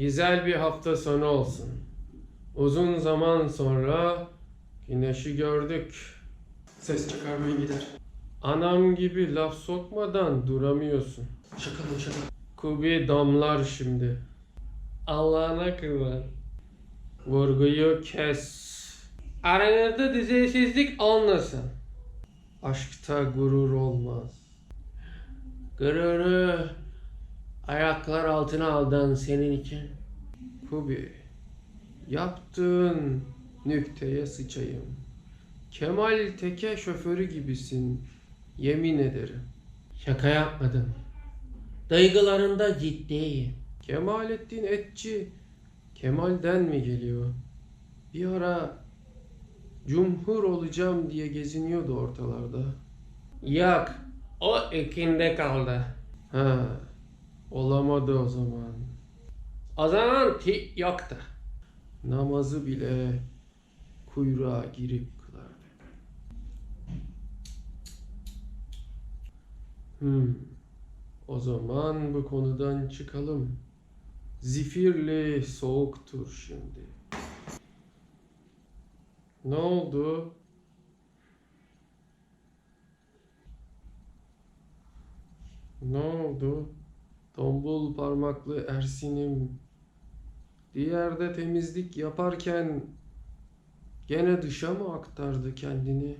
Güzel bir hafta sonu olsun. Uzun zaman sonra güneşi gördük. Ses çıkarmayın gider. Anam gibi laf sokmadan duramıyorsun. Şaka lan şaka. Kubi damlar şimdi. Allah'ına kurban. Vurguyu kes. Aranızda düzeysizlik olmasın. Aşkta gurur olmaz. Gururu ayaklar altına aldan senin için. Kubi, yaptığın nükteye sıçayım. Kemal Teke şoförü gibisin. Yemin ederim. Şaka yapmadım. Duygularında ciddiyim. Kemalettin Etçi Kemal'den mi geliyor? Bir ara cumhur olacağım diye geziniyordu ortalarda. Yok, o ikinde kaldı. Ha, olamadı o zaman. O zaman ti yoktu. Namazı bile kuyruğa girip kılardı. Hmm. O zaman bu konudan çıkalım. Zifirli soğuktur şimdi. Ne oldu? Ne oldu? Tombul parmaklı Ersin'im. Diğerde temizlik yaparken gene dışa mı aktardı kendini?